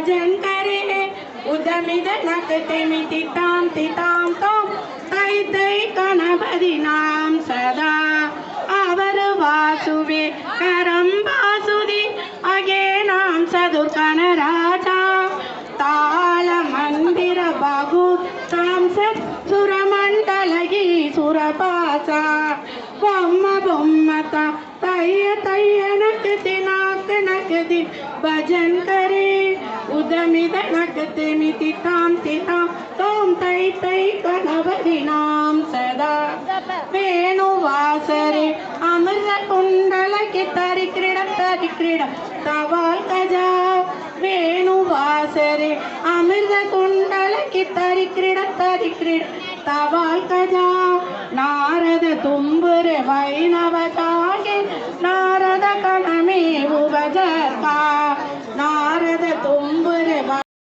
भजन करे। उदमिदनकतिमितितां तितां त्वां तैतैकनभदिनां सदा। आवरवासुवे करं वासुदि। अगेनां सदुकनराजा तालमन्दिरबाहु तां सुरमण्डलगी सुरपासा बొమ్మ బొమ్మత తయ్యత नकते नाक नकदि भजन करे उदमिद नकते मिति ताम तिताम तोम तै तै कनवरिणाम सदा वेणुवासरे அமிர்த குண்டலக்கு தரிக்கிட தரிக்கிட தவால் கஜா. வேணுவாசரே அமிர்த குண்டலக்கு தரிக்கிட தரிக்கிட தவால் கஜா. நாரத தும்புரு வைணவதா.